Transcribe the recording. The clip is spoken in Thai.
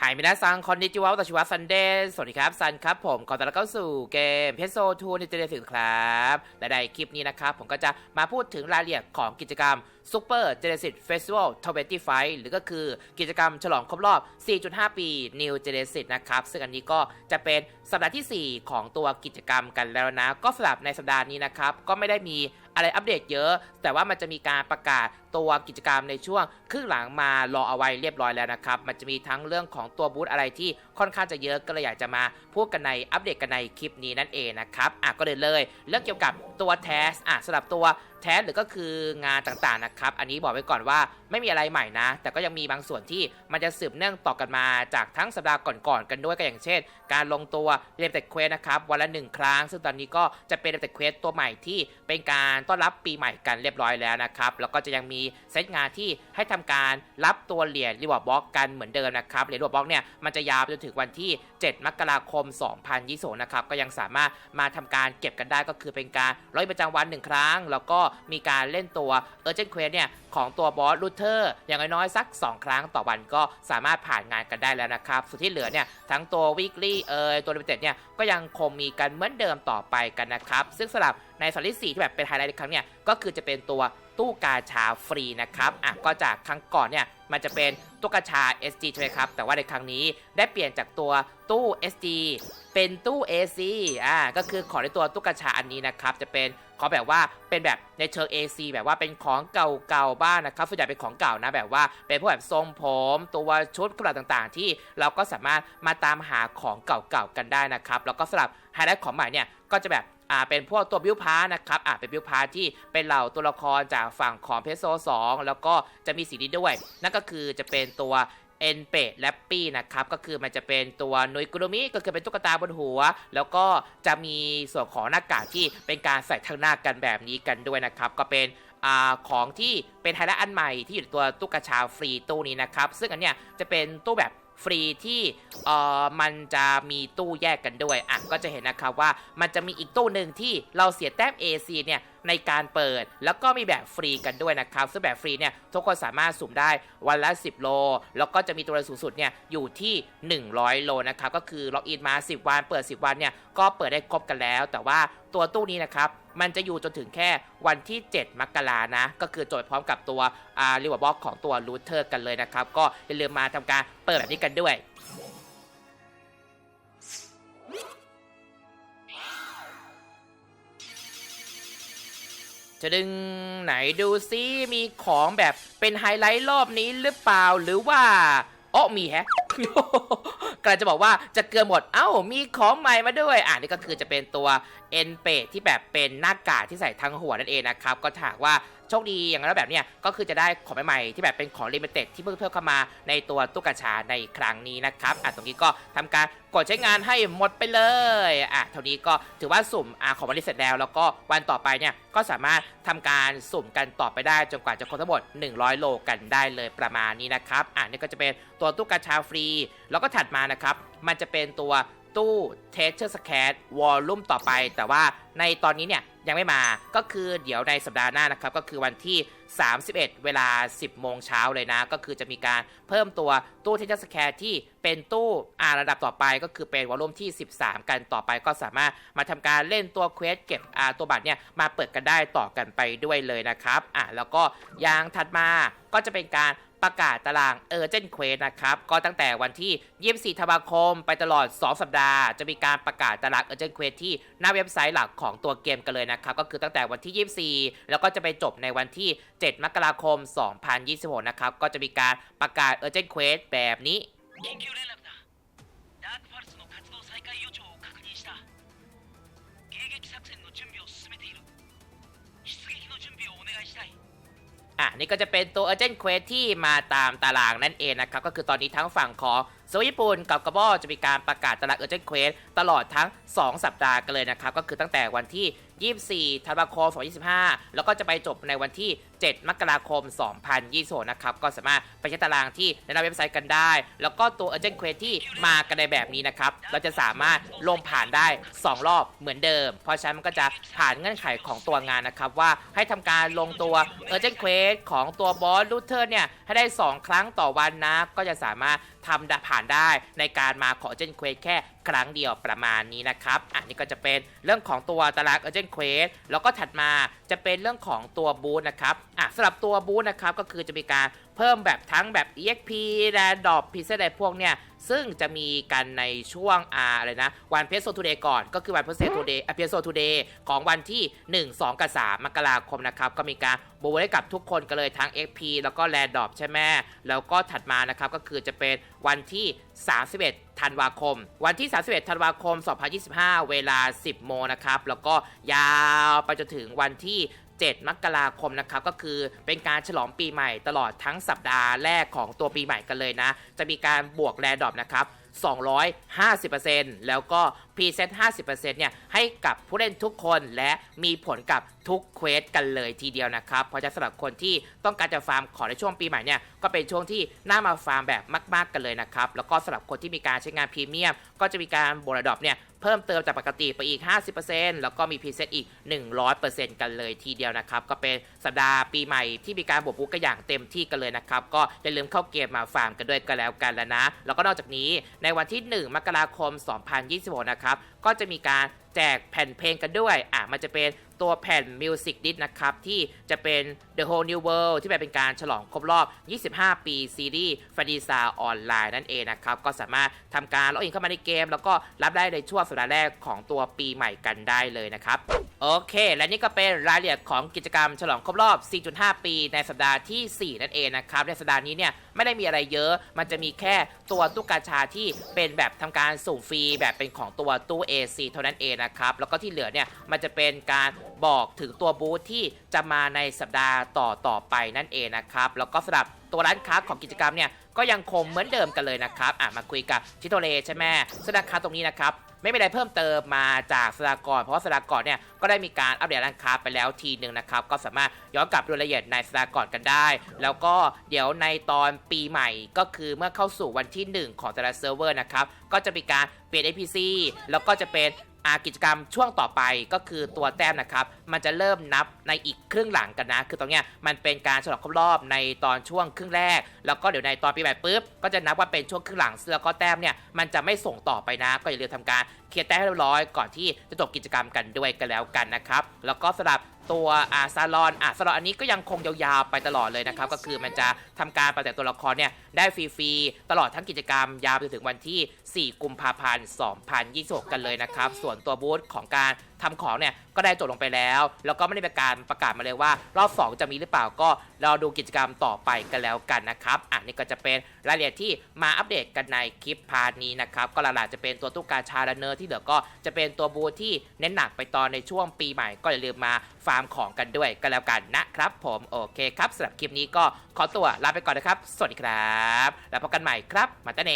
หายมินาซังคอนนิจิวะวัตชิวะซันเดย์สวัสดีครับ ซันครับผม ขอต้อนรับเข้าสู่เกมเพโซทูในเจเนสิครับและในคลิปนี้นะครับ ผมก็จะมาพูดถึงรายละเอียดของกิจกรรม Super Genesis Festival 25หรือก็คือกิจกรรมฉลองครบรอบ 4.5 ปี New Genesis นะครับ ซึ่งอันนี้ก็จะเป็นสัปดาห์ที่ 4 ของตัวกิจกรรมกันแล้วนะ ก็สำหรับในสัปดาห์นี้นะครับ ก็ไม่ได้มีอะไรอัปเดตเยอะ แต่ว่ามันจะมีการประกาศตัวกิจกรรมในช่วงครึ่งหลังมารอเอาไว้เรียบร้อยแล้วนะครับ มันจะมีทั้งเรื่องของตัวบูธอะไรที่ค่อนข้างจะเยอะก็เลยอยากจะมาพูดกันในอัปเดตกันในคลิปนี้นั่นเองนะครับอะก็เลยเลยเรื่องเกี่ยวกับตัวแทสอะสำหรับตัวแทสหรือก็คืองานต่างๆนะครับ อันนี้บอกไว้ก่อนว่าไม่มีอะไรใหม่นะ แต่ก็ยังมีบางส่วนที่มันจะสืบเนื่องต่อกันมาจากทั้งสัปดาห์ก่อนๆกันด้วยก็อย่างเช่น การลงตัวเรมเต็ดเควสนะครับวันละหนึ่งครั้ง ซึ่งตอนนี้ก็จะเป็นเรมเต็ดเควสตัวใหม่ที่เป็นการต้อนรับปีใหม่กันเรียบร้อยแล้วนะครับแล้วก็จะยังมีเซตงานที่ให้ทำการรับตัวเหรียญรีวอร์ดบล็อกกันเหมือนเดิมนะครับเหรียญรีวอร์ดบล็อกเนี่ยมันจะยาวไปจนถึงวันที่ 7 มกราคม 2020นะครับก็ยังสามารถมาทำการเก็บกันได้ก็คือเป็นการร้อยประจำวันหนึ่งครั้ง แล้วก็มีการเล่นตัว Urgent Quest เนี่ยของตัวบอสรูเทอร์อย่างน้อยๆสัก 2 ครั้งต่อวันก็สามารถผ่านงานกันได้แล้วนะครับส่วนที่เหลือเนี่ยทั้งตัว weekly เอ่ยตัว limited เนี่ยก็ยังคงมีกันเหมือนเดิมต่อไปกันนะครับ ซึ่งสำหรับในสัปดาห์ที่สี่ที่แบบเป็นไฮไลท์ในครั้งเนี่ยก็คือจะเป็นตัว ตู้กาชาฟรีนะครับอะก็จากครั้งก่อนเนี่ยมันจะเป็นตู้กาชา SG ใช่ไหมครับแต่ว่าในครั้งนี้ได้เปลี่ยนจากตัวตู้ SG เป็นตู้ AC อ่าก็คือของในตัวตู้กาชาอันนี้นะครับจะเป็นขอแบบว่าเป็นแบบในเชิง AC แบบว่าเป็นของเก่าๆบ้างนะครับส่วนใหญ่เป็นของเก่านะแบบว่าเป็นพวกแบบทรงผม ตัวชุดกระดาษต่างๆ ที่เราก็สามารถมาตามหาของเก่าๆกันได้นะครับแล้วก็สำหรับไฮไลท์ของใหม่เนี่ยก็จะแบบ อ่าเป็นพวกตัวบิวพานะครับอ่าเป็นบิวพาที่เป็นเหล่าตัวละครจากฝั่งของเพโซ2แล้วก็จะมีสีนี้ด้วย นั่นก็คือจะเป็นตัวเอ็นเปดแลปปี้นะครับ ก็คือมันจะเป็นตัวนุยกุโรมิก็คือเป็นตุ๊กตาบนหัว แล้วก็จะมีส่วนของหน้ากากที่เป็นการใส่ทั้งหน้ากันแบบนี้กันด้วยนะครับ ก็เป็นอของที่เป็นไฮไลท์อันใหม่ที่อยู่ในตัวตุ๊กชาฟรีตู้นี้นะครับ ซึ่งอันเนี้ยจะเป็นตู้แบบ ฟรีที่เอ่อมันจะมีตู้แยกกันด้วยอะก็จะเห็นนะครับว่ามันจะมีอีกตู้หนึ่งที่เราเสียแต้ม AC เนี่ยในการเปิดแล้วก็มีแบบฟรีกันด้วยนะครับซึ่งแบบฟรีเนี่ยทุกคนสามารถสุ่มได้วันละ 10 โล แล้วก็จะมีตัวสูงสุดเนี่ยอยู่ที่ 100 โลนะครับก็คือล็อกอินมา 10 วัน เปิด 10 วันเนี่ยก็เปิดได้ครบกันแล้ว แต่ว่าตัวตู้นี้นะครับ มันจะอยู่จนถึงแค่วันที่ 7 มกรานะ ก็คือโจทย์พร้อมกับตัวอ่ารีวอร์บล็อกของตัวรูเทอร์กันเลยนะครับ ก็อย่าลืมมาทำการเปิดแบบนี้กันด้วยจะดึงไหนดูซิมีของแบบเป็นไฮไลท์รอบนี้หรือเปล่าหรือว่า อ้อมีแฮะกำลังจะบอกว่าจะเกินหมด เอ้า มีของใหม่มาด้วย อ่านี่ก็คือจะเป็นตัวเอ็นเปที่แบบเป็นหน้ากากที่ใส่ทั้งหัวนั่นเองนะครับ ก็ถากว่า โชคดีอย่างนั้นแบบเนี้ยก็คือจะได้ของใหม่ๆที่แบบเป็นของลิมิเต็ดที่เพิ่มเพิ่มเข้ามาในตัวตุ๊กชาในครั้งนี้นะครับอะตรงนี้ก็ทำการกดใช้งานให้หมดไปเลยอะเท่านี้ก็ถือว่าสุ่มอะของวันนี้เสร็จแล้ว แล้วก็วันต่อไปเนี่ยก็สามารถทำการสุ่มกันต่อไปได้จนกว่าจะครบทั้งหมด 100 โลกันได้เลยประมาณนี้นะครับอะนี่ก็จะเป็นตัวตุ๊กชาฟรี แล้วก็ถัดมานะครับมันจะเป็นตัว ตู้เทเชอร์สแคทวอลลุ่มต่อไป แต่ว่าในตอนนี้เนี่ยยังไม่มาก็คือเดี๋ยวในสัปดาห์หน้านะครับ ก็คือวันที่ 31 เวลา 10 โมงเช้าเลยนะ ก็คือจะมีการเพิ่มตัวตู้เทเชอร์สแคทที่เป็นตู้อาระดับต่อไปก็คือเป็นวอลลุ่มที่ 13 กันต่อไปก็สามารถมาทำการเล่นตัวเควสเก็บอาตัวบัตรเนี่ยมาเปิดกันได้ต่อกันไปด้วยเลยนะครับอะแล้วก็ยางถัดมาก็จะเป็นการ ประกาศตารางเออร์เจนเควสนะครับ ก็ตั้งแต่วันที่ 24ธันวาคม ไปตลอด 2 สัปดาห์ จะมีการประกาศตารางเออร์เจนเควสที่หน้าเว็บไซต์หลักของตัวเกมกันเลยนะครับ ก็คือตั้งแต่วันที่ 24 แล้วก็จะไปจบในวันที่ 7 มกราคม 2026 นะครับ ก็จะมีการประกาศเออร์เจนเควสแบบนี้ นี่ก็จะเป็นตัว Urgent Quest ที่มาตามตารางนั่นเองนะครับ ก็คือตอนนี้ทั้งฝั่งของโซลญี่ปุ่นกับกระบอกจะมีการประกาศตาราง Urgent Quest ตลอดทั้ง 2 สัปดาห์กันเลยนะครับ ก็คือตั้งแต่วันที่ 24ธันวาคม2025 แล้วก็จะไปจบในวันที่ 7 มกราคม 2020นะครับ ก็สามารถไปใช้ตารางที่ในหน้าเว็บไซต์กันได้ แล้วก็ตัว Urgent Quest ที่มากันในแบบนี้นะครับ เราจะสามารถลงผ่านได้ 2 รอบเหมือนเดิม เพราะฉะนั้นมันก็จะผ่านเงื่อนไขของตัวงานนะครับ ว่าให้ทำการลงตัว Urgent Quest ของตัวบอสลูเทอร์เนี่ย ให้ได้ 2 ครั้งต่อวันนะ ก็จะสามารถทำผ่านได้ในการมาขอ Urgent Quest แค่ ครั้งเดียวประมาณนี้นะครับ อันนี้ก็จะเป็นเรื่องของตัวตารางเอเจนเควสแล้วก็ถัดมาจะเป็นเรื่องของตัวบูธนะครับอะสำหรับตัวบูธนะครับก็คือจะมีการเพิ่มแบบทั้งแบบ EXP แรนดอปพิเศษอะไรพวกเนี่ย ซึ่งจะมีกันในช่วงอาอะไรนะ วันเพ s โซทูเดย์ก่อน ก็คือวันเพ s โซทูเดย์เพ s โซทูเดย์ของวันที่ 1 2 กับ 3 มกราคมนะครับ ก็มีการโบูให้กับทุกคนกันเลยทั้ง XP แล้วก็แรนดอปใช่ไหมแล้วก็ถัดมานะครับ ก็คือจะเป็นวันที่ 31 ธันวาคม วันที่ 31 ธันวาคม 2025 เวลา 10 โมงนะครับ แล้วก็ยาวไปจนถึงวันที่ 7 มกราคมนะครับก็คือเป็นการฉลองปีใหม่ตลอดทั้งสัปดาห์แรกของตัวปีใหม่กันเลยนะ จะมีการบวกแรดดอปนะครับ250%แล้วก็พรีเซต50%เนี่ยให้กับผู้เล่นทุกคนและมีผลกับทุกเควสกันเลยทีเดียวนะครับ เพราะฉะสำหรับคนที่ต้องการจะฟาร์มของในช่วงปีใหม่เนี่ยก็เป็นช่วงที่น่ามาฟาร์มแบบมาก ๆ กันเลยนะครับ แล้วก็สำหรับคนที่มีการใช้งานพรีเมียม ก็จะมีการบวกแรดดอปเนี่ย พิ่มเติมจากปกติไปอีก 50%แล้วก็มีพรีเซตอีก 100%กันเลยทีเดียวนะครับ ก็เป็นสัปดาห์ปีใหม่ที่มีการบวกบุ๊กกันอย่างเต็มที่กันเลยนะครับ ก็อย่าลืมเข้าเกมมาฟาร์มกันด้วยกันแล้วกันแล้วนะ แล้วก็นอกจากนี้ในวันที่ 1 มกราคม 2026 นะครับ ก็จะมีการแจกแผ่นเพลงกันด้วย อะ มันจะเป็นตัวแผ่น Music Disc นะครับ ที่จะเป็น The Whole New World ที่เป็นการฉลองครบรอบ 25 ปีซีรีส์ฟาดีซาออนไลน์นั่นเองนะครับ ก็สามารถทำการล็อกอินเข้ามาในเกม แล้วก็รับได้ในช่วงสัปดาห์แรกของตัวปีใหม่กันได้เลยนะครับโอเค และนี่ก็เป็นรายละเอียดของกิจกรรมฉลองครบรอบ 4.5 ปี ในสัปดาห์ที่ 4 นั่นเองนะครับ ในสัปดาห์นี้เนี่ยไม่ได้มีอะไรเยอะ มันจะมีแค่ตัวตู้กาชาที่เป็นแบบทำการสุ่มฟรีแบบเป็นของตัวตู้ AC เท่านั้นเองนะครับ แล้วก็ที่เหลือเนี่ยมันจะเป็นการ บอกถึงตัวบูธที่จะมาในสัปดาห์ต่อต่อไปนั่นเองนะครับแล้วก็สำหรับตัวร้านค้าของกิจกรรมเนี่ยก็ยังคงเหมือนเดิมกันเลยนะครับอะมาคุยกับชิโตเลใช่ไหมสดาคาตรงนี้นะครับไม่มีอะไรเพิ่มเติมมาจากสดากร เพราะว่าสดากรเนี่ยก็ได้มีการอัปเดตร้านค้าไปแล้วทีหนึ่งนะครับ ก็สามารถย้อนกลับดูรายละเอียดในสดากรกันได้ แล้วก็เดี๋ยวในตอนปีใหม่ก็คือเมื่อเข้าสู่วันที่ 1 ของแต่ละเซิร์ฟเวอร์นะครับ ก็จะมีการเปลี่ยน APC แล้วก็จะเป็น กิจกรรมช่วงต่อไปก็คือตัวแต้มนะครับ มันจะเริ่มนับในอีกครึ่งหลังกันนะ คือตรงเนี้ยมันเป็นการฉลองครบรอบในตอนช่วงครึ่งแรก แล้วก็เดี๋ยวในตอนปีใหม่ปุ๊บก็จะนับว่าเป็นช่วงครึ่งหลังแล้วก็แต้มเนี่ยมันจะไม่ส่งต่อไปนะ ก็อย่าลืมทำการเคลียร์แต้มให้เรียบร้อยก่อนที่จะจบกิจกรรมกันด้วยกันแล้วกันนะครับ แล้วก็สำหรับตัวอาซาลอนอะซาลอนอันนี้ก็ยังคงยาวๆไปตลอดเลยนะครับ ก็คือมันจะทำการปรับแต่ตัวละครเนี่ย ได้ฟรีๆ ตลอดทั้งกิจกรรมยาวไปจนถึงวันที่ 4 กุมภาพันธ์ 2026 กันเลยนะครับ ส่วนตัวบูธของการทำของเนี่ย ก็ได้จบลงไปแล้ว แล้วก็ไม่ได้เป็นการประกาศมาเลยว่า รอบ 2 จะมีหรือเปล่าก็รอดูกิจกรรมต่อไปกันแล้วกันนะครับอะนี่ก็จะเป็นรายละเอียดที่มาอัปเดตกันในคลิปพาร์ทนี้นะครับก็หลักๆจะเป็นตัวตู้กตาชาลเนอร์ที่เหลือก็จะเป็นตัวบูธที่เน้นหนักไปตอนในช่วงปีใหม่ก็อย่าลืมมาฟาร์มของกันด้วยกันแล้วกันนะครับ ผมโอเคครับสำหรับคลิปนี้ก็ ขอตัวลาไปก่อนนะครับ สวัสดีครับ แล้วพบกันใหม่ครับ มาตาเน